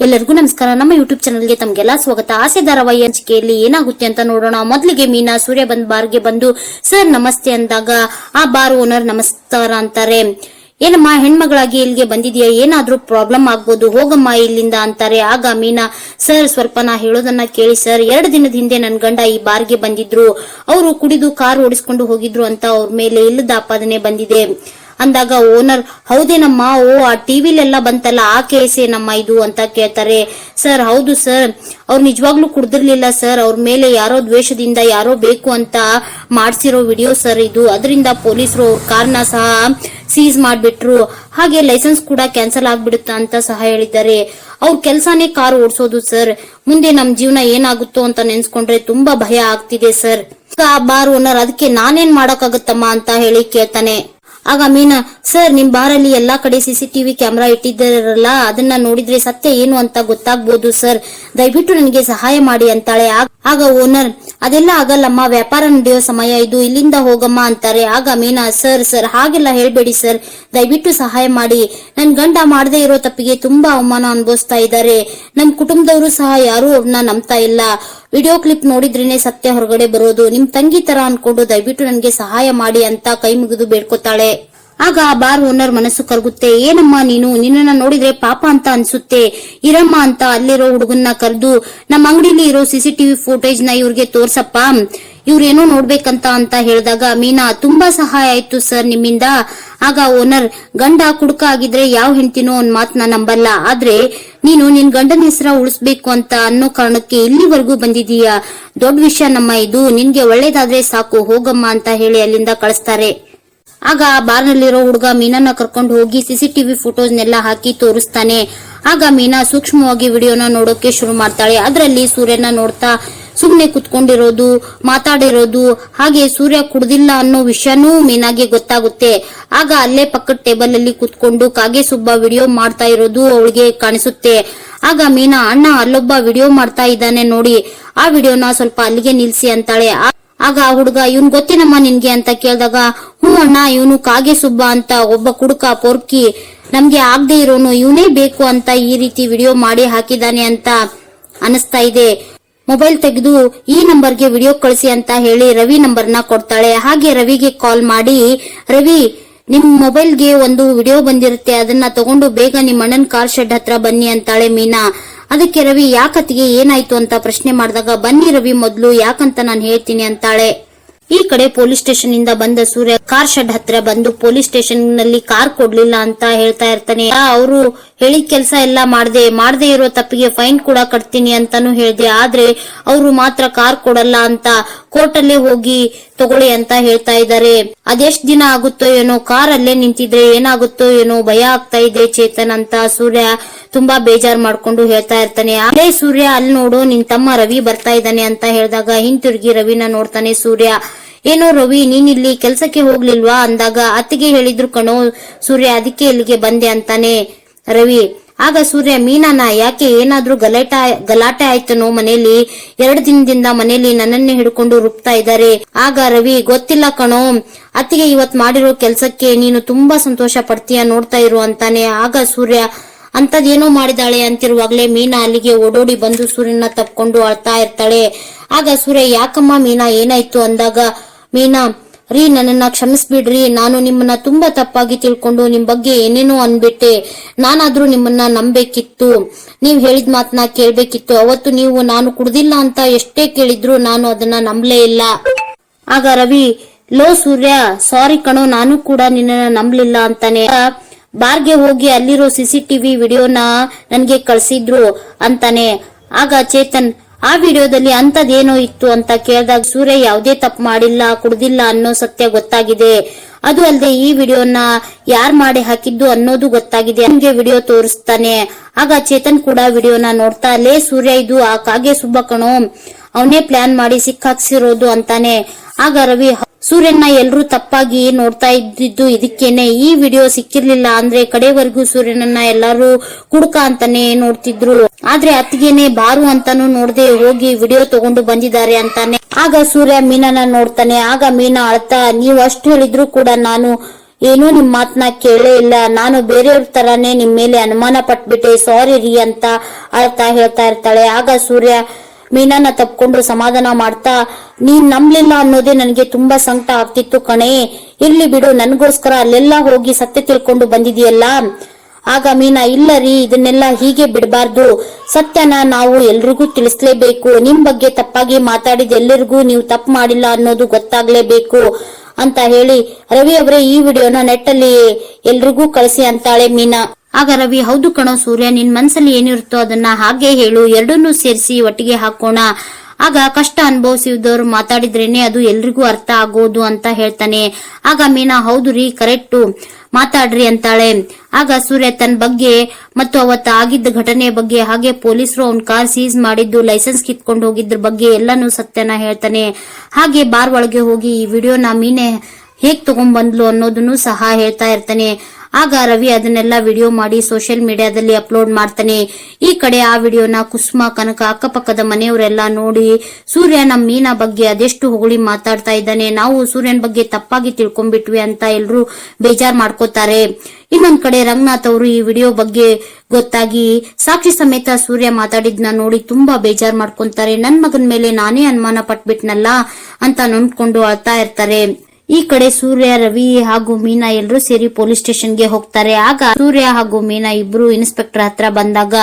ಎಲ್ಲರಿಗೂ ನಮಸ್ಕಾರ. ನಮ್ಮ ಯೂಟ್ಯೂಬ್ ಚಾನಲ್ಗೆ ತಮಗೆಲ್ಲ ಸ್ವಾಗತ. ಆಸೆ ಧಾರಾವಾಹಿ ಹಂಚಿಕೆಯಲ್ಲಿ ಏನಾಗುತ್ತೆ ಅಂತ ನೋಡೋಣ. ಮೊದಲಿಗೆ ಮೀನಾ ಸೂರ್ಯ ಬಂದ್ ಬಾರ್ಗೆ ಬಂದು, ಸರ್, ನಮಸ್ತೆ ಅಂದಾಗ, ಆ ಬಾರ್ ಓನರ್ ನಮಸ್ಕಾರ ಅಂತಾರೆ. ಏನಮ್ಮ, ಹೆಣ್ಮಗಳಾಗಿ ಇಲ್ಲಿಗೆ ಬಂದಿದ್ಯಾ? ಏನಾದ್ರೂ ಪ್ರಾಬ್ಲಮ್ ಆಗ್ಬೋದು? ಹೋಗಮ್ಮ ಇಲ್ಲಿಂದ ಅಂತಾರೆ. ಆಗ ಮೀನಾ, ಸರ್, ಸ್ವಲ್ಪ ನಾ ಹೇಳೋದನ್ನ ಕೇಳಿ, ಸರ್. ಎರಡು ದಿನದ ಹಿಂದೆ ನನ್ ಗಂಡ ಈ ಬಾರ್ಗೆ ಬಂದಿದ್ರು. ಅವರು ಕುಡಿದು ಕಾರ್ ಓಡಿಸ್ಕೊಂಡು ಹೋಗಿದ್ರು ಅಂತ ಅವ್ರ ಮೇಲೆ ಇಲ್ಲದ ಆಪಾದನೆ ಬಂದಿದೆ. ಅಂದಾಗ ಓನರ್ ಹೌದೇನಮ್ಮ ಓ, ಆ ಟಿವಿಲೆಲ್ಲ ಬಂತಲ್ಲ, ಆ ಕೇಸೇ ನಮ್ಮ ಇದು ಅಂತ ಕೇಳ್ತಾರೆ. ಸರ್, ಹೌದು ಸರ್. ಅವ್ರು ನಿಜವಾಗ್ಲೂ ಕುಡ್ದಿರ್ಲಿಲ್ಲ ಸರ್. ಅವ್ರ ಮೇಲೆ ಯಾರೋ ದ್ವೇಷದಿಂದ ಯಾರೋ ಬೇಕು ಅಂತ ಮಾಡ್ಸಿರೋ ವಿಡಿಯೋ ಸರ್ ಇದು. ಅದರಿಂದ ಪೊಲೀಸರು ಅವ್ರ ಕಾರ್ನ ಸಹ ಸೀಸ್ ಮಾಡ್ಬಿಟ್ರು. ಹಾಗೆ ಲೈಸೆನ್ಸ್ ಕೂಡ ಕ್ಯಾನ್ಸಲ್ ಆಗ್ಬಿಡುತ್ತ ಅಂತ ಸಹ ಹೇಳಿದ್ದಾರೆ. ಅವ್ರ ಕೆಲಸನೇ ಕಾರ್ ಓಡಿಸೋದು ಸರ್. ಮುಂದೆ ನಮ್ ಜೀವನ ಏನಾಗುತ್ತೋ ಅಂತ ನೆನ್ಸ್ಕೊಂಡ್ರೆ ತುಂಬಾ ಭಯ ಆಗ್ತಿದೆ ಸರ್. ಆ ಬಾರ್ ಓನರ್, ಅದಕ್ಕೆ ನಾನೇನ್ ಮಾಡಕ್ಕಾಗತ್ತಮ್ಮ ಅಂತ ಹೇಳಿ ಕೇಳ್ತಾನೆ. ಆಗ ಮೀನಾ, ಸರ್, ನಿಮ್ ಬಾರಲ್ಲಿ ಎಲ್ಲಾ ಕಡೆ ಸಿಸಿಟಿವಿ ಕ್ಯಾಮೆರಾ ಇಟ್ಟಿದ್ದಾರಲ್ಲ, ಅದನ್ನ ನೋಡಿದ್ರೆ ಸತ್ಯ ಏನು ಅಂತ ಗೊತ್ತಾಗ್ಬೋದು, ಸರ್. ದಯವಿಟ್ಟು ನನಗೆ ಸಹಾಯ ಮಾಡಿ, ಅಂತಾಳೆ. ಆಗ- ಓನರ್, ಅದೆಲ್ಲ ಆಗಲ್ಲಮ್ಮ, ವ್ಯಾಪಾರ ನಡೆಯೋ ಸಮಯ ಇದು, ಇಲ್ಲಿಂದ ಹೋಗಮ್ಮ, ಅಂತಾರೆ. ಆಗ ಮೀನಾ, ಸರ್ ಸರ್, ಹಾಗೆಲ್ಲ ಹೇಳ್ಬೇಡಿ, ಸರ್. ದಯವಿಟ್ಟು ಸಹಾಯ ಮಾಡಿ. ನನ್ ಗಂಡ ಮಾಡದೇ ಇರೋ ತಪ್ಪಿಗೆ ತುಂಬಾ ಅವಮಾನ ಅನುಭವಿಸ್ತಾ ಇದ್ದಾರೆ. ನಮ್ ಕುಟುಂಬದವರು ಸಹ ಯಾರು ಅವ್ರನ್ನ ನಂಬ್ತಾ ಇಲ್ಲ. ವಿಡಿಯೋ ಕ್ಲಿಪ್ ನೋಡಿದ್ರೇನೆ ಸತ್ಯ ಹೊರಗಡೆ ಬರೋದು. ನಿಮ್ ತಂಗಿ ತರ ಅನ್ಕೊಂಡು ದಯವಿಟ್ಟು ನನಗೆ ಸಹಾಯ ಮಾಡಿ ಅಂತ ಕೈ ಮುಗಿದು ಬೇಡ್ಕೊತಾಳೆ. ಆಗ ಆ ಬಾರ್ ಓನರ್ ಮನಸ್ಸು ಕರಗುತ್ತೆ. ಏನಮ್ಮ ನೀನು? ನಿನ್ನನ್ನ ನೋಡಿದ್ರೆ ಪಾಪ ಅಂತ ಅನ್ಸುತ್ತೆ. ಇರಮ್ಮ ಅಂತ ಅಲ್ಲಿರೋ ಹುಡುಗನ್ನ ಕರೆದು, ನಮ್ಮ ಅಂಗಡಿಲಿ ಇರೋ ಸಿಸಿಟಿವಿ ಫುಟೇಜ್ನ ಇವ್ರಿಗೆ ತೋರ್ಸಪ್ಪ. ಇವ್ರೇನೋ ನೋಡ್ಬೇಕಂತ ಅಂತ ಹೇಳಿದಾಗ, ಮೀನಾ, ತುಂಬಾ ಸಹಾಯ ಆಯ್ತು ಸರ್ ನಿಮ್ಮಿಂದ. ಆಗ ಓನರ್, ಗಂಡ ಕುಡುಕ ಆಗಿದ್ರೆ ಯಾವ ಹೆಂಡತಿನೋ ಒಂದ್ ಮಾತ್ನ ನಂಬಲ್ಲ. ಆದ್ರೆ ನೀನು ನಿನ್ ಗಂಡನ ಹೆಸರ ಉಳಿಸ್ಬೇಕು ಅಂತ ಅನ್ನೋ ಕಾರಣಕ್ಕೆ ಇಲ್ಲಿವರೆಗೂ ಬಂದಿದೀಯ ದೊಡ್ಡ ವಿಷಯ ನಮ್ಮ ಇದು. ನಿನ್ಗೆ ಒಳ್ಳೇದಾದ್ರೆ ಸಾಕು, ಹೋಗಮ್ಮ ಅಂತ ಹೇಳಿ ಅಲ್ಲಿಂದ ಕಳಿಸ್ತಾರೆ. ಆಗ ಆ ಬಾರ್ನಲ್ಲಿರೋ ಹುಡುಗ ಮೀನನ್ನ ಕರ್ಕೊಂಡು ಹೋಗಿ ಸಿಸಿಟಿವಿ ಫೋಟೋಸ್ನೆಲ್ಲ ಹಾಕಿ ತೋರಿಸ್ತಾನೆ. ಆಗ ಮೀನಾ ಸೂಕ್ಷ್ಮವಾಗಿ ವಿಡಿಯೋನ ನೋಡೋಕೆ ಶುರು ಮಾಡ್ತಾಳೆ. ಅದರಲ್ಲಿ ಸೂರ್ಯನ ನೋಡ್ತಾ ಸುಮ್ನೆ ಕುತ್ಕೊಂಡಿರೋದು, ಮಾತಾಡಿರೋದು, ಹಾಗೆ ಸೂರ್ಯ ಕುಡ್ದಿಲ್ಲ ಅನ್ನೋ ವಿಷಯನೂ ಮೀನಾಗೆ ಗೊತ್ತಾಗುತ್ತೆ. ಆಗ ಅಲ್ಲೇ ಪಕ್ಕದ ಟೇಬಲ್ ಅಲ್ಲಿ ಕುತ್ಕೊಂಡು ಕಾಗೆ ಸುಬ್ಬ ವಿಡಿಯೋ ಮಾಡ್ತಾ ಇರೋದು ಅವಳಿಗೆ ಕಾಣಿಸುತ್ತೆ. ಆಗ ಮೀನಾ, ಅಣ್ಣ, ಅಲ್ಲೊಬ್ಬ ವಿಡಿಯೋ ಮಾಡ್ತಾ ಇದ್ದಾನೆ ನೋಡಿ. ಆ ವಿಡಿಯೋನ ಸ್ವಲ್ಪ ಅಲ್ಲಿಗೆ ನಿಲ್ಸಿ ಅಂತಾಳೆ. ಆಗ ಆ ಹುಡುಗ, ಇವನ್ ಗೊತ್ತೇನಮ್ಮ ನಿನ್ಗೆ? ಅಂತ ಕೇಳಿದಾಗ, ಹ್ಞೂ ಅಣ್ಣ, ಇವನು ಕಾಗೆ ಸುಬ್ಬ ಅಂತ ಒಬ್ಬ ಕುಡುಕ ಪೊರ್ಕಿ, ನಮ್ಗೆ ಆಗ್ದೇ ಇರೋನು, ಇವನೇ ಬೇಕು ಅಂತ ಈ ರೀತಿ ವಿಡಿಯೋ ಮಾಡಿ ಹಾಕಿದಾನೆ ಅಂತ ಅನಿಸ್ತಾ ಇದೆ. ಮೊಬೈಲ್ ತೆಗೆದು ಈ ನಂಬರ್ಗೆ ವಿಡಿಯೋ ಕಳಿಸಿ ಅಂತ ಹೇಳಿ ರವಿ ನಂಬರ್ನ ಕೊಡ್ತಾಳೆ. ಹಾಗೆ ರವಿಗೆ ಕಾಲ್ ಮಾಡಿ, ರವಿ, ನಿಮ್ ಮೊಬೈಲ್ಗೆ ಒಂದು ವಿಡಿಯೋ ಬಂದಿರುತ್ತೆ. ಅದನ್ನ ತಗೊಂಡು ಬೇಗ ನಿಮ್ ಅಣ್ಣನ್ ಕಾರ್ ಶೆಡ್ ಹತ್ರ ಬನ್ನಿ ಅಂತಾಳೆ ಮೀನಾ. ಅದಕ್ಕೆ ರವಿ ಯಾಕತ್ತಿಗೆ ಏನಾಯ್ತು? ಅಂತ ಪ್ರಶ್ನೆ ಮಾಡಿದಾಗ, ಬನ್ನಿ ರವಿ ಮೊದ್ಲು, ಯಾಕಂತ ನಾನು ಹೇಳ್ತೀನಿ ಅಂತಾಳೆ. ಈ ಕಡೆ ಪೊಲೀಸ್ ಸ್ಟೇಷನ್ ಇಂದ ಬಂದ ಸೂರ್ಯ, ಕಾರ್ ಶೆಡ್ ಹತ್ರ ಬಂದು ಪೊಲೀಸ್ ಸ್ಟೇಷನ್ನಲ್ಲಿ ಕಾರ್ ಕೊಡ್ಲಿಲ್ಲ ಅಂತ ಹೇಳ್ತಾ ಇರ್ತಾನೆ. ಅವರು ಹೇಳಿ ಕೆಲಸ ಎಲ್ಲ ಮಾಡದೆ ಮಾಡದೆ ಇರೋ ತಪ್ಪಿಗೆ ಫೈನ್ ಕೂಡ ಕಟ್ತೀನಿ ಅಂತಾನು ಹೇಳಿದೆ. ಆದ್ರೆ ಅವರು ಮಾತ್ರ ಕಾರ್ ಕೊಡಲ್ಲ ಅಂತ ಕೋರ್ಟ್ ಅಲ್ಲೇ ಹೋಗಿ ತಗೊಳ್ಳಿ ಅಂತ ಹೇಳ್ತಾ ಇದ್ದಾರೆ. ಅದೆಷ್ಟ್ ದಿನ ಆಗುತ್ತೋ ಏನೋ ಕಾರ್ ಅಲ್ಲೇ ನಿಂತಿದ್ರೆ ಏನಾಗುತ್ತೋ ಏನೋ ಭಯ ಆಗ್ತಾ ಇದೆ ಚೇತನ್ ಅಂತ ಸೂರ್ಯ ತುಂಬಾ ಬೇಜಾರ್ ಮಾಡ್ಕೊಂಡು ಹೇಳ್ತಾ ಇರ್ತಾನೆ. ಅಲ್ಲೇ ಸೂರ್ಯ ಅಲ್ಲಿ ನೋಡು, ನಿನ್ ತಮ್ಮ ರವಿ ಬರ್ತಾ ಇದ್ದಾನೆ ಅಂತ ಹೇಳಿದಾಗ ಹಿಂತಿರುಗಿ ರವಿನ ನೋಡ್ತಾನೆ ಸೂರ್ಯ. ಏನೋ ರವಿ ನೀನ್ ಇಲ್ಲಿ ಕೆಲ್ಸಕ್ಕೆ ಹೋಗ್ಲಿಲ್ವಾ ಅಂದಾಗ ಅತ್ತಿಗೆ ಹೇಳಿದ್ರು ಕಣೋ, ಸೂರ್ಯ ಅದಕ್ಕೆ ಇಲ್ಲಿಗೆ ಬಂದೆ ಅಂತಾನೆ ರವಿ. ಆಗ ಸೂರ್ಯ ಮೀನಾನ ಯಾಕೆ ಏನಾದ್ರೂ ಗಲಾಟ ಗಲಾಟೆ ಆಯ್ತನೋ ಮನೇಲಿ? ಎರಡು ದಿನದಿಂದ ಮನೇಲಿ ನನ್ನನ್ನೇ ಹಿಡ್ಕೊಂಡು ರುಬ್ತಾ ಇದ್ದಾರೆ. ಆಗ ರವಿ, ಗೊತ್ತಿಲ್ಲ ಕಣೋ, ಅತ್ತಿಗೆ ಇವತ್ ಮಾಡಿರೋ ಕೆಲ್ಸಕ್ಕೆ ನೀನು ತುಂಬಾ ಸಂತೋಷ ಪಡ್ತೀಯ ನೋಡ್ತಾ ಇರು ಅಂತಾನೆ. ಆಗ ಸೂರ್ಯ ಅಂತದೇನೋ ಮಾಡಿದಾಳೆ ಅಂತಿರುವಾಗ್ಲೇ ಮೀನಾ ಅಲ್ಲಿಗೆ ಓಡೋಡಿ ಬಂದು ಸೂರ್ಯನ ತಪ್ಕೊಂಡು ಅಳ್ತಾ ಇರ್ತಾಳೆ. ಆಗ ಸೂರ್ಯ, ಯಾಕಮ್ಮ ಮೀನಾ, ಏನಾಯ್ತು? ಅಂದಾಗ, ಮೀನಾ ರೀ, ನನ್ನನ್ನ ಕ್ಷಮಿಸ್ಬಿಡ್ರಿ. ನಾನು ನಿಮ್ಮನ್ನ ತುಂಬಾ ತಪ್ಪಾಗಿ ತಿಳ್ಕೊಂಡು ನಿಮ್ ಬಗ್ಗೆ ಏನೇನೋ ಅನ್ಬಿಟ್ಟೆ. ನಾನಾದ್ರೂ ನಿಮ್ಮನ್ನ ನಂಬೇಕಿತ್ತು. ನೀವ್ ಹೇಳಿದ ಮಾತನ್ನ ಕೇಳ್ಬೇಕಿತ್ತು. ಅವತ್ತು ನೀವು ನಾನು ಕುಡ್ದಿಲ್ಲ ಅಂತ ಎಷ್ಟೇ ಕೇಳಿದ್ರು ನಾನು ಅದನ್ನ ನಂಬಲೇ ಇಲ್ಲ. ಆಗ ರವಿ, ಲೋ ಸೂರ್ಯ, ಸಾರಿ ಕಣೋ, ನಾನು ಕೂಡ ನಿನ್ನನ್ನ ನಂಬಲಿಲ್ಲ ಅಂತಾನೆ. ಬಾರ್ಗೆ ಹೋಗಿ ಅಲ್ಲಿರೋ ಸಿಸಿಟಿವಿ ವಿಡಿಯೋನ ನನ್ಗೆ ಕಳ್ಸಿದ್ರು ಅಂತಾನೆ. ಆಗ ಚೇತನ್ ಆ ವಿಡಿಯೋದಲ್ಲಿ ಅಂತದೇನೋ ಇತ್ತು ಅಂತ ಕೇಳಿದಾಗ, ಸೂರ್ಯ, ಯಾವುದೇ ತಪ್ಪು ಮಾಡಿಲ್ಲ, ಕುಡ್ದಿಲ್ಲ ಅನ್ನೋ ಸತ್ಯ ಗೊತ್ತಾಗಿದೆ. ಅದು ಅಲ್ಲದೆ ಈ ವಿಡಿಯೋನ ಯಾರ್ ಮಾಡಿ ಹಾಕಿದ್ದು ಅನ್ನೋದು ಗೊತ್ತಾಗಿದೆ. ನಿಮ್ಗೆ ವಿಡಿಯೋ ತೋರಿಸ್ತಾನೆ. ಆಗ ಚೇತನ್ ಕೂಡ ವಿಡಿಯೋನ ನೋಡ್ತಾ, ಲೇ ಸೂರ್ಯ, ಇದು ಆ ಕಾಗೆ ಸುಬ್ಬ ಅವನೇ ಪ್ಲಾನ್ ಮಾಡಿ ಸಿಕ್ಕಾಕ್ಸಿರೋದು ಅಂತಾನೆ. ಆಗ ರವಿ ಸೂರ್ಯನ್ನ ಎಲ್ರೂ ತಪ್ಪಾಗಿ ನೋಡ್ತಾ ಇದ್ದಿದ್ದು ಇದಕ್ಕೇನೆ. ಈ ವಿಡಿಯೋ ಸಿಕ್ಕಿರ್ಲಿಲ್ಲ ಅಂದ್ರೆ ಕಡೆವರೆಗೂ ಸೂರ್ಯನನ್ನ ಎಲ್ಲಾರು ಕುಡುಕ ಅಂತಾನೆ ನೋಡ್ತಿದ್ರು. ಆದ್ರೆ ಅತ್ತಿಗೆನೆ ಬಾರು ಅಂತಾನು ನೋಡ್ದೆ ಹೋಗಿ ವಿಡಿಯೋ ತಗೊಂಡು ಬಂದಿದ್ದಾರೆ ಅಂತಾನೆ. ಆಗ ಸೂರ್ಯ ಮೀನನ್ನ ನೋಡ್ತಾನೆ. ಆಗ ಮೀನಾ ಅಳ್ತಾ, ನೀವು ಅಷ್ಟು ಹೇಳಿದ್ರು ಕೂಡ ನಾನು ಏನೂ ನಿಮ್ ಮಾತನ್ನ ಕೇಳೇ ಇಲ್ಲ. ನಾನು ಬೇರೆಯವ್ರ ತರಾನೇ ನಿಮ್ ಮೇಲೆ ಅನುಮಾನ ಪಟ್ಬಿಟ್ಟೆ. ಸಾರಿ ರೀ ಅಂತ ಅಳ್ತಾ ಹೇಳ್ತಾ ಇರ್ತಾಳೆ. ಆಗ ಸೂರ್ಯ ಮೀನಾನ ತಪ್ಕೊಂಡ್ರು ಸಮಾಧಾನ ಮಾಡ್ತಾ, ನೀನ್ ನಂಬ್ಲಿಲ್ಲ ಅನ್ನೋದೇ ನನಗೆ ತುಂಬಾ ಸಂಕಟ ಆಗ್ತಿತ್ತು ಕಣೆ. ಇರ್ಲಿ ಬಿಡು, ನನ್ಗೋಸ್ಕರ ಅಲ್ಲೆಲ್ಲ ಹೋಗಿ ಸತ್ಯ ತಿಳ್ಕೊಂಡು ಬಂದಿದೀಯಲ್ಲ ಆಗ ಮೀನಾ, ಇಲ್ಲ ರೀ, ಇದನ್ನೆಲ್ಲ ಹೀಗೆ ಬಿಡಬಾರ್ದು. ಸತ್ಯನ ನಾವು ಎಲ್ರಿಗೂ ತಿಳಿಸ್ಲೇಬೇಕು. ನಿಮ್ ಬಗ್ಗೆ ತಪ್ಪಾಗಿ ಮಾತಾಡಿದ ಎಲ್ಲರಿಗೂ ನೀವು ತಪ್ಪು ಮಾಡಿಲ್ಲ ಅನ್ನೋದು ಗೊತ್ತಾಗ್ಲೇಬೇಕು ಅಂತ ಹೇಳಿ ರವಿ ಅವರೇ ಈ ವಿಡಿಯೋನ ನೆಟ್ಟಲ್ಲಿ ಎಲ್ರಿಗೂ ಕಳಿಸಿ ಅಂತಾಳೆ ಮೀನಾ. ಆಗ ರವಿ, ಹೌದು ಕಣೋ ಸೂರ್ಯ, ನಿನ್ ಮನ್ಸಲ್ಲಿ ಏನಿರುತ್ತೋ ಅದನ್ನ ಹಾಗೆ ಹೇಳು, ಎರಡನ್ನೂ ಸೇರಿಸಿ ಒಟ್ಟಿಗೆ ಹಾಕೋಣ. ಆಗ ಕಷ್ಟ ಅನುಭವಿಸಿದವರು ಮಾತಾಡಿದ್ರೇನೆ ಅದು ಎಲ್ರಿಗೂ ಅರ್ಥ ಆಗೋದು ಅಂತ ಹೇಳ್ತಾನೆ. ಆಗ ಮೀನಾ, ಹೌದು ರೀ, ಕರೆಕ್ಟ್, ಮಾತಾಡ್ರಿ ಅಂತಾಳೆ. ಆಗ ಸೂರ್ಯ ತನ್ನ ಬಗ್ಗೆ ಮತ್ತು ಅವತ್ತು ಆಗಿದ್ದ ಘಟನೆ ಬಗ್ಗೆ, ಹಾಗೆ ಪೊಲೀಸರು ಅವ್ನ ಕಾರ್ ಸೀಸ್ ಮಾಡಿದ್ದು, ಲೈಸೆನ್ಸ್ ಕಿತ್ಕೊಂಡು ಹೋಗಿದ್ರ ಬಗ್ಗೆ ಎಲ್ಲಾನು ಸತ್ಯನ ಹೇಳ್ತಾನೆ. ಹಾಗೆ ಬಾರ್ ಒಳಗೆ ಹೋಗಿ ಈ ವಿಡಿಯೋನ ಮೀನೆ ಹೇಗ್ ತಗೊಂಡ್ಬಂದ್ಲು ಅನ್ನೋದನ್ನು ಸಹ ಹೇಳ್ತಾ ಇರ್ತಾನೆ. ಆಗ ರವಿ ಅದನ್ನೆಲ್ಲ ವಿಡಿಯೋ ಮಾಡಿ ಸೋಷಿಯಲ್ ಮೀಡಿಯಾದಲ್ಲಿ ಅಪ್ಲೋಡ್ ಮಾಡ್ತಾನೆ. ಈ ಕಡೆ ಆ ವಿಡಿಯೋನ ಕುಸುಮ, ಕನಕ ಅಕ್ಕಪಕ್ಕದ ಮನೆಯವರೆಲ್ಲ ನೋಡಿ, ಸೂರ್ಯ ನಮ್ಮ ಮೀನಾ ಬಗ್ಗೆ ಅದೆಷ್ಟು ಹೊಗಳಿ ಮಾತಾಡ್ತಾ ಇದ್ದಾನೆ. ನಾವು ಸೂರ್ಯನ ಬಗ್ಗೆ ತಪ್ಪಾಗಿ ತಿಳ್ಕೊಂಡ್ಬಿಟ್ವಿ ಅಂತ ಎಲ್ರು ಬೇಜಾರ್ ಮಾಡ್ಕೋತಾರೆ. ಇನ್ನೊಂದ್ ಕಡೆ ರಂಗನಾಥ್ ಅವರು ಈ ವಿಡಿಯೋ ಬಗ್ಗೆ ಗೊತ್ತಾಗಿ, ಸಾಕ್ಷಿ ಸಮೇತ ಸೂರ್ಯ ಮಾತಾಡಿದ್ನ ನೋಡಿ ತುಂಬಾ ಬೇಜಾರ್ ಮಾಡ್ಕೊಂತಾರೆ. ನನ್ ಮಗನ್ ಮೇಲೆ ನಾನೇ ಅನುಮಾನ ಪಟ್ಬಿಟ್ನಲ್ಲ ಅಂತ ನೊಂದ್ಕೊಂಡು ಅಳ್ತಾ ಇರ್ತಾರೆ. ಈ ಕಡೆ ಸೂರ್ಯ, ರವಿ ಹಾಗೂ ಮೀನಾ ಎಲ್ಲರೂ ಸೇರಿ ಪೊಲೀಸ್ ಸ್ಟೇಷನ್ಗೆ ಹೋಗ್ತಾರೆ. ಆಗ ಸೂರ್ಯ ಹಾಗೂ ಮೀನಾ ಇಬ್ರು ಇನ್ಸ್ಪೆಕ್ಟರ್ ಹತ್ರ ಬಂದಾಗ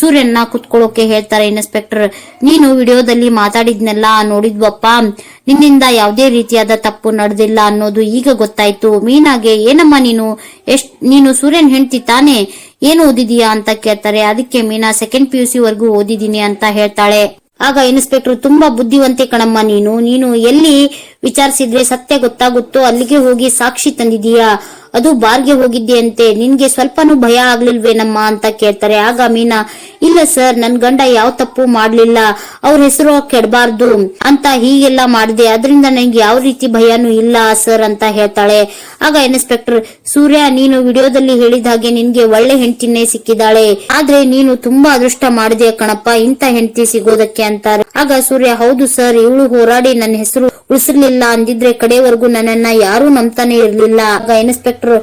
ಸೂರ್ಯನ ಕುತ್ಕೊಳ್ಳೋಕೆ ಹೇಳ್ತಾರೆ, ಇನ್ಸ್ಪೆಕ್ಟರ್, ನೀನು ವಿಡಿಯೋದಲ್ಲಿ ಮಾತಾಡಿದ್ನೆಲ್ಲ ನೋಡಿದ್ವಪ್ಪ? ನಿನ್ನಿಂದ ಯಾವುದೇ ರೀತಿಯಾದ ತಪ್ಪು ನಡೆದಿಲ್ಲ ಅನ್ನೋದು ಈಗ ಗೊತ್ತಾಯ್ತು. ಮೀನಾಗೆ, ಏನಮ್ಮ ನೀನು? ಎಷ್ಟ್, ನೀನು ಸೂರ್ಯನ್ ಹೆಂಡ್ತಿ ತಾನೆ? ಏನು ಓದಿದೀಯಾ? ಅಂತ ಕೇಳ್ತಾರೆ. ಅದಕ್ಕೆ Meena second P U C ವರ್ಗೂ ಓದಿದೀನಿ ಅಂತ ಹೇಳ್ತಾಳೆ. ಆಗ ಇನ್ಸ್ಪೆಕ್ಟರ್, ತುಂಬಾ ಬುದ್ಧಿವಂತೆ ಕಣಮ್ಮ ನೀನು. ನೀನು ಎಲ್ಲಿ ವಿಚಾರಿಸಿದ್ರೆ ಸತ್ಯ ಗೊತ್ತಾಗುತ್ತೋ ಅಲ್ಲಿಗೆ ಹೋಗಿ ಸಾಕ್ಷಿ ತಂದಿದೀಯಾ ಅದು ಬಾರ್ಗೆ ಹೋಗಿದ್ದೆಯಂತೆ ನಿನ್ಗೆ ಸ್ವಲ್ಪನೂ ಭಯ ಆಗ್ಲಿಲ್ವೇನಮ್ಮ ಅಂತ ಕೇಳ್ತಾರೆ. ಆಗ ಮೀನಾ, ಇಲ್ಲ ಸರ್, ನನ್ ಗಂಡ ಯಾವ ತಪ್ಪು ಮಾಡ್ಲಿಲ್ಲ. ಅವ್ರ ಹೆಸರು ಕೆಡಬಾರ್ದು ಅಂತ ಹೀಗೆಲ್ಲ ಮಾಡಿದೆ. ಅದರಿಂದ ನನಗೆ ಯಾವ ರೀತಿ ಭಯನೂ ಇಲ್ಲ ಸರ್ ಅಂತ ಹೇಳ್ತಾಳೆ. ಆಗ ಇನ್ಸ್ಪೆಕ್ಟರ್ ಸೂರ್ಯ, ನೀನು ವಿಡಿಯೋದಲ್ಲಿ ಹೇಳಿದ ಹಾಗೆ ನಿನ್ಗೆ ಒಳ್ಳೆ ಹೆಂಡತಿನೇ ಸಿಕ್ಕಿದಾಳೆ. ಆದ್ರೆ ನೀನು ತುಂಬಾ ಅದೃಷ್ಟ ಮಾಡಿದೆ ಕಣಪ್ಪ ಇಂತ ಹೆಂಡತಿ ಸಿಗೋದಕ್ಕೆ ಅಂತಾರೆ. ಆಗ ಸೂರ್ಯ, ಹೌದು ಸರ್, ಇವಳು ಹೋರಾಡಿ ನನ್ನ ಹೆಸರು ಉಳಿಸಿರ್ಲಿಲ್ಲ ಅಂದಿದ್ರೆ ಕಡೆವರೆಗೂ ನನ್ನನ್ನ ಯಾರು ನಂಬ್ತಾನೆ ಇರ್ಲಿಲ್ಲ. ಆಗ ಇನ್ಸ್ಪೆಕ್ಟರ್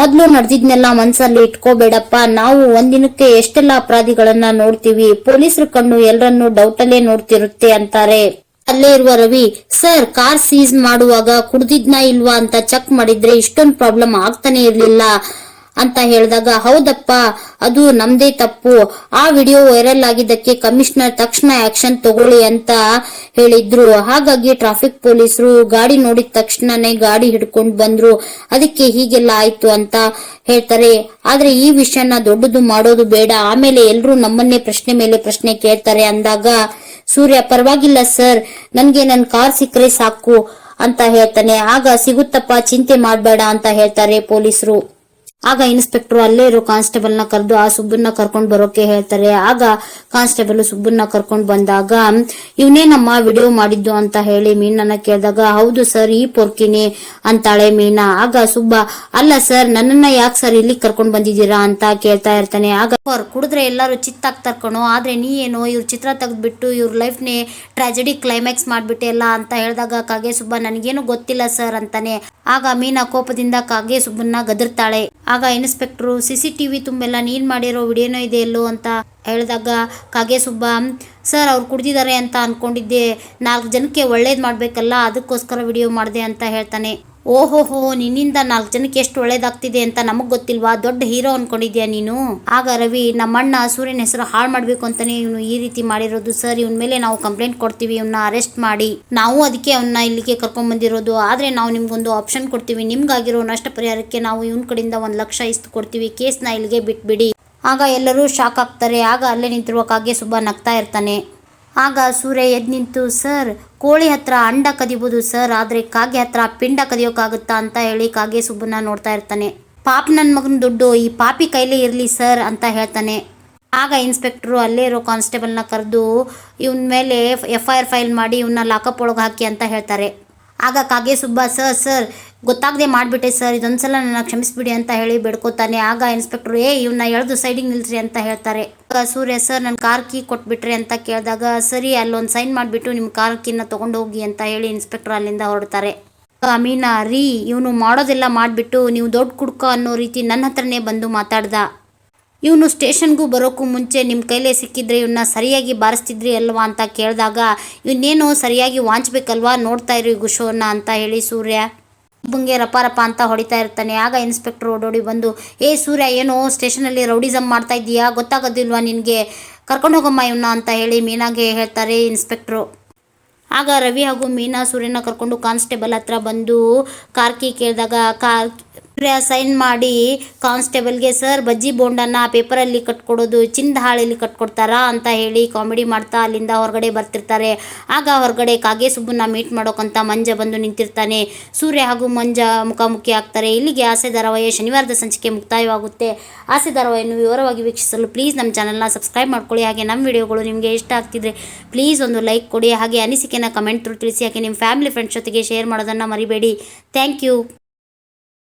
ಮೊದ್ಲು ನಡೆದಿದ್ನೆಲ್ಲ ಮನ್ಸಲ್ಲಿ ಇಟ್ಕೋಬೇಡಪ್ಪ. ನಾವು ಒಂದಿನಕ್ಕೆ ಎಷ್ಟೆಲ್ಲ ಅಪರಾಧಿಗಳನ್ನ ನೋಡ್ತೀವಿ. ಪೊಲೀಸರ ಕಣ್ಣು ಎಲ್ಲರನ್ನು ಡೌಟ್ ಅಲ್ಲೇ ನೋಡ್ತಿರುತ್ತೆ ಅಂತಾರೆ. ಅಲ್ಲೇ ಇರುವ ರವಿ, ಸರ್, ಕಾರ್ ಸೀಸ್ ಮಾಡುವಾಗ ಕುಡ್ದಿದ್ನ ಇಲ್ವಾ ಅಂತ ಚೆಕ್ ಮಾಡಿದ್ರೆ ಇಷ್ಟೊಂದು ಪ್ರಾಬ್ಲಮ್ ಆಗ್ತಾನೆ ಇರ್ಲಿಲ್ಲ. ಅಂತ ಹೇಳಿದಾಗ, ಹೌದಪ್ಪ, ಅದು ನಮ್ದೇ ತಪ್ಪು. ಆ ವಿಡಿಯೋ ವೈರಲ್ ಆಗಿದ್ದಕ್ಕೆ ಕಮಿಷನರ್ ತಕ್ಷಣ ಆಕ್ಷನ್ ತಗೊಳ್ಳಿ ಅಂತ ಹೇಳಿದ್ರು. ಹಾಗಾಗಿ ಟ್ರಾಫಿಕ್ ಪೊಲೀಸರು ಗಾಡಿ ನೋಡಿದ ತಕ್ಷಣನೇ ಗಾಡಿ ಹಿಡ್ಕೊಂಡು ಬಂದ್ರು. ಅದಕ್ಕೆ ಹೀಗೆಲ್ಲ ಆಯ್ತು ಅಂತ ಹೇಳ್ತಾರೆ. ಆದ್ರೆ ಈ ವಿಷಯನ ದೊಡ್ಡದು ಮಾಡೋದು ಬೇಡ. ಆಮೇಲೆ ಎಲ್ರು ನಮ್ಮನ್ನೇ ಪ್ರಶ್ನೆ ಮೇಲೆ ಪ್ರಶ್ನೆ ಕೇಳ್ತಾರೆ ಅಂದಾಗ, ಸೂರ್ಯ, ಪರವಾಗಿಲ್ಲ ಸರ್, ನನ್ಗೆ ನನ್ ಕಾರ್ ಸಿಕ್ಕರೆ ಸಾಕು ಅಂತ ಹೇಳ್ತಾನೆ. ಆಗ ಸಿಗುತ್ತಪ್ಪ, ಚಿಂತೆ ಮಾಡಬೇಡ ಅಂತ ಹೇಳ್ತಾರೆ ಪೊಲೀಸರು. ಆಗ ಇನ್ಸ್ಪೆಕ್ಟರ್ ಅಲ್ಲೇ ಇರೋ ಕಾನ್ಸ್ಟೇಬಲ್ನ ಕರೆದು ಆ ಸುಬ್ಬನ್ನ ಕರ್ಕೊಂಡ್ ಬರೋಕೆ ಹೇಳ್ತಾರೆ. ಆಗ ಕಾನ್ಸ್ಟೇಬಲ್ ಸುಬ್ಬನ್ನ ಕರ್ಕೊಂಡ್ ಬಂದಾಗ ಇವನೇ ನಮ್ಮ ವಿಡಿಯೋ ಮಾಡಿದ್ದು? ಅಂತ ಹೇಳಿ ಮೀನನ್ನ ಕೇಳಿದಾಗ, ಹೌದು ಸರ್, ಈ ಪೊರ್ಕಿನಿ ಅಂತಾಳೆ ಮೀನಾ. ಆಗ ಸುಬ್ಬ, ಅಲ್ಲ ಸರ್, ನನ್ನನ್ನ ಯಾಕೆ ಸರ್ ಇಲ್ಲಿ ಕರ್ಕೊಂಡ್ ಬಂದಿದ್ದೀರಾ? ಅಂತ ಕೇಳ್ತಾ ಇರ್ತಾನೆ. ಆಗ ಅವ್ರು ಕುಡಿದ್ರೆ ಎಲ್ಲಾರು ಚಿತ್ತಾಗ್ ಕಣೋ ಆದ್ರೆ ನೀ ಏನೋ, ಇವ್ರ ಚಿತ್ರ ತೆಗೆದ್ಬಿಟ್ಟು ಇವ್ರ ಲೈಫ್ನೇ ಟ್ರಾಜಿಡಿ ಕ್ಲೈಮ್ಯಾಕ್ಸ್ ಮಾಡ್ಬಿಟ್ಟೆ ಎಲ್ಲ ಅಂತ ಹೇಳಿದಾಗ ಕಾಗೆ ಸುಬ್ಬ, ನನಗೇನು ಗೊತ್ತಿಲ್ಲ ಸರ್ ಅಂತಾನೆ. ಆಗ ಮೀನಾ ಕೋಪದಿಂದ ಕಾಗೆ ಸುಬ್ಬನ್ನ ಗದರ್ತಾಳೆ. ಆಗ ಇನ್ಸ್ಪೆಕ್ಟ್ರು ಸಿ ಸಿ ಟಿವಿ ತುಂಬೆಲ್ಲ ನೀನು ಮಾಡಿರೋ ವಿಡಿಯೋನೋ ಇದೆ ಎಲ್ಲೋ ಅಂತ ಹೇಳಿದಾಗ, ಕಾಗೆ ಸುಬ್ಬ, ಸರ್ ಅವ್ರು ಕುಡ್ದಿದ್ದಾರೆ ಅಂತ ಅನ್ಕೊಂಡಿದ್ದೆ. ನಾಲ್ಕು ಜನಕ್ಕೆ ಒಳ್ಳೇದು ಮಾಡಬೇಕಲ್ಲ, ಅದಕ್ಕೋಸ್ಕರ ವಿಡಿಯೋ ಮಾಡಿದೆ ಅಂತ ಹೇಳ್ತಾನೆ. ಓಹೋಹೋ, ನಿನ್ನಿಂದ ನಾಲ್ಕು ಜನಕ್ಕೆ ಎಷ್ಟು ಒಳ್ಳೇದಾಗ್ತಿದೆ ಅಂತ ನಮಗ್ ಗೊತ್ತಿಲ್ವಾ? ದೊಡ್ಡ ಹೀರೋ ಅನ್ಕೊಂಡಿದ್ಯಾ ನೀನು? ಆಗ ರವಿ, ನಮ್ಮಣ್ಣ ಸೂರ್ಯನ ಹೆಸರು ಹಾಳು ಮಾಡ್ಬೇಕು ಅಂತಾನೆ ಇವನು ಈ ರೀತಿ ಮಾಡಿರೋದು. ಸರ್, ಇವನ್ ಮೇಲೆ ನಾವು ಕಂಪ್ಲೇಂಟ್ ಕೊಡ್ತೀವಿ ಇವನ್ನ ಅರೆಸ್ಟ್ ಮಾಡಿ. ನಾವು ಅದಕ್ಕೆ ಅವನ್ನ ಇಲ್ಲಿಗೆ ಕರ್ಕೊಂಡ್ ಬಂದಿರೋದು ಆದ್ರೆ ನಾವು ನಿಮ್ಗೊಂದು ಆಪ್ಷನ್ ಕೊಡ್ತೀವಿ. ನಿಮ್ಗಾಗಿರೋ ನಷ್ಟ ಪರಿಹಾರಕ್ಕೆ ನಾವು ಇವನ್ ಕಡೆಯಿಂದ ಒಂದ್ ಲಕ್ಷ ಇಸ್ತು ಕೊಡ್ತೀವಿ. ಕೇಸ್ನ ಇಲ್ಲಿಗೆ ಬಿಟ್ಬಿಡಿ. ಆಗ ಎಲ್ಲರೂ ಶಾಕ್ ಆಗ್ತಾರೆ. ಆಗ ಅಲ್ಲೇ ನಿಂತಿರುವ ಕಾಗೆ ಸುಬ್ಬ ನಗ್ತಾ ಇರ್ತಾನೆ. ಆಗ ಸೂರ್ಯ ಎದ್ ನಿಂತು, ಸರ್ ಕೋಳಿ ಹತ್ರ ಅಂಡ ಕದಿಬೋದು, ಸರ್. ಆದ್ರೆ ಕಾಗೆ ಹತ್ರ ಪಿಂಡ ಕದಿಯೋಕ್ಕಾಗುತ್ತಾ ಅಂತ ಹೇಳಿ ಕಾಗೆ ಸುಬ್ಬನ್ನ ನೋಡ್ತಾ ಇರ್ತಾನೆ. ಪಾಪ್ ನನ್ನ ಮಗನ ದುಡ್ಡು ಈ ಪಾಪಿ ಕೈಲೇ ಇರಲಿ, ಸರ್, ಅಂತ ಹೇಳ್ತಾನೆ. ಆಗ ಇನ್ಸ್ಪೆಕ್ಟ್ರು ಅಲ್ಲೇ ಇರೋ ಕಾನ್ಸ್ಟೇಬಲ್ನ ಕರೆದು ಇವನ್ ಮೇಲೆ ಎಫ್ ಐ ಆರ್ ಫೈಲ್ ಮಾಡಿ ಇವನ್ನ ಲಾಕಪ್ ಒಳಗೆ ಹಾಕಿ ಅಂತ ಹೇಳ್ತಾರೆ. ಆಗ ಕಾಗೆ ಸುಬ್ಬ, ಸರ್ ಸರ್ ಗೊತ್ತಾಗದೆ ಮಾಡಿಬಿಟ್ಟೆ, ಸರ್, ಇದೊಂದ್ಸಲ ನನ್ನ ಕ್ಷಮಿಸ್ಬಿಡಿ ಅಂತ ಹೇಳಿ ಬೇಡ್ಕೋತಾನೆ. ಆಗ ಇನ್ಸ್ಪೆಕ್ಟರ್, ಏ ಇವನ್ನ ಎಳ್ದು ಸೈಡಿಗೆ ನಿಲ್ಸ್ರಿ ಅಂತ ಹೇಳ್ತಾರೆ. ಸೂರ್ಯ, ಸರ್ ನನ್ನ ಕಾರ್ ಕೀ ಕೊಟ್ಬಿಟ್ರಿ ಅಂತ ಕೇಳಿದಾಗ, ಸರಿ, ಅಲ್ಲೊಂದು ಸೈನ್ ಮಾಡಿಬಿಟ್ಟು ನಿಮ್ಮ ಕಾರ್ ಕೀನ ತೊಗೊಂಡು ಹೋಗಿ ಅಂತ ಹೇಳಿ ಇನ್ಸ್ಪೆಕ್ಟರ್ ಅಲ್ಲಿಂದ ಹೊರಡ್ತಾರೆ. ಅಮೀನಾ ರೀ, ಇವನು ಮಾಡೋದೆಲ್ಲ ಮಾಡಿಬಿಟ್ಟು ನೀವು ದೊಡ್ಡ ಕುಡ್ಕ ಅನ್ನೋ ರೀತಿ ನನ್ನ ಹತ್ರನೇ ಬಂದು ಮಾತಾಡ್ದ. ಇವನು ಸ್ಟೇಷನ್ಗೂ ಬರೋಕ್ಕೂ ಮುಂಚೆ ನಿಮ್ಮ ಕೈಲೇ ಸಿಕ್ಕಿದ್ರೆ ಇವನ್ನ ಸರಿಯಾಗಿ ಬಾರಿಸ್ತಿದ್ರಿ ಅಲ್ವಾ ಅಂತ ಕೇಳಿದಾಗ ಇವನ್ನೇನು ಸರಿಯಾಗಿ ವಾಂಚ್ಬೇಕಲ್ವಾ, ನೋಡ್ತಾ ಇರಿ ಗುಶೋನ ಅಂತ ಹೇಳಿ ಸೂರ್ಯ. ಬಂಗೆ ರಪ ರಪ ಅಂತ ಹೊಡಿತಾ ಇರ್ತಾನೆ. ಆಗ ಇನ್ಸ್ಪೆಕ್ಟರ್ ಓಡೋಡಿ ಬಂದು, ಏ ಸೂರ್ಯ, ಏನೋ ಸ್ಟೇಷನಲ್ಲಿ ರೌಡಿಸಮ್ ಮಾಡ್ತಾ ಇದ್ದೀಯಾ? ಗೊತ್ತಾಗೋದಿಲ್ವಾ ನಿನಗೆ? ಕರ್ಕೊಂಡು ಹೋಗಮ್ಮ ಇವನ್ನ ಅಂತ ಹೇಳಿ ಮೀನಾಗೆ ಹೇಳ್ತಾರೆ ಇನ್ಸ್ಪೆಕ್ಟ್ರು ಆಗ ರವಿ ಹಾಗೂ ಮೀನಾ ಸೂರ್ಯನ ಕರ್ಕೊಂಡು ಕಾನ್ಸ್ಟೇಬಲ್ ಹತ್ರ ಬಂದು ಕಾರ್ಕಿ ಕೇಳಿದಾಗ ಕಾರ್ ಸೂರ್ಯ ಸೈನ್ ಮಾಡಿ ಕಾನ್ಸ್ಟೇಬಲ್ಗೆ, ಸರ್, ಬಜ್ಜಿ ಬೋಂಡನ್ನ ಪೇಪರಲ್ಲಿ ಕಟ್ಕೊಡೋದು, ಚಿಂದ ಹಾಳೆಯಲ್ಲಿ ಕಟ್ಕೊಡ್ತಾರಾ? ಅಂತ ಹೇಳಿ ಕಾಮಿಡಿ ಮಾಡ್ತಾ ಅಲ್ಲಿಂದ ಹೊರಗಡೆ ಬರ್ತಿರ್ತಾರೆ. ಆಗ ಹೊರಗಡೆ ಕಾಗೆ ಸುಬ್ಬನ್ನ ಮೀಟ್ ಮಾಡೋಕ್ಕಂತ ಮಂಜ ಬಂದು ನಿಂತಿರ್ತಾನೆ. ಸೂರ್ಯ ಹಾಗೂ ಮಂಜ ಮುಖಾಮುಖಿ ಆಗ್ತಾರೆ. ಇಲ್ಲಿಗೆ ಆಸೆ ಧಾರಾವಾಹಿಯ ಶನಿವಾರದ ಸಂಚಿಕೆ ಮುಕ್ತಾಯವಾಗುತ್ತೆ. ಆಸೆ ಧಾರಾವಾಹಿಯನ್ನು ವಿವರವಾಗಿ ವೀಕ್ಷಿಸಲು ಪ್ಲೀಸ್ ನಮ್ಮ ಚಾನಲ್ನ ಸಬ್ಸ್ಕ್ರೈಬ್ ಮಾಡ್ಕೊಳ್ಳಿ. ಹಾಗೆ ನಮ್ಮ ವಿಡಿಯೋಗಳು ನಿಮಗೆ ಇಷ್ಟ ಆಗ್ತಿದ್ರೆ ಪ್ಲೀಸ್ ಒಂದು ಲೈಕ್ ಕೊಡಿ. ಹಾಗೆ ಅನಿಸಿಕೆನ ಕಮೆಂಟ್ ತಿಳಿಸಿ. ಹಾಗೆ ನಿಮ್ಮ ಫ್ಯಾಮಿಲಿ, ಫ್ರೆಂಡ್ಸ್ ಜೊತೆಗೆ ಶೇರ್ ಮಾಡೋದನ್ನು ಮರಿಬೇಡಿ. Thank you.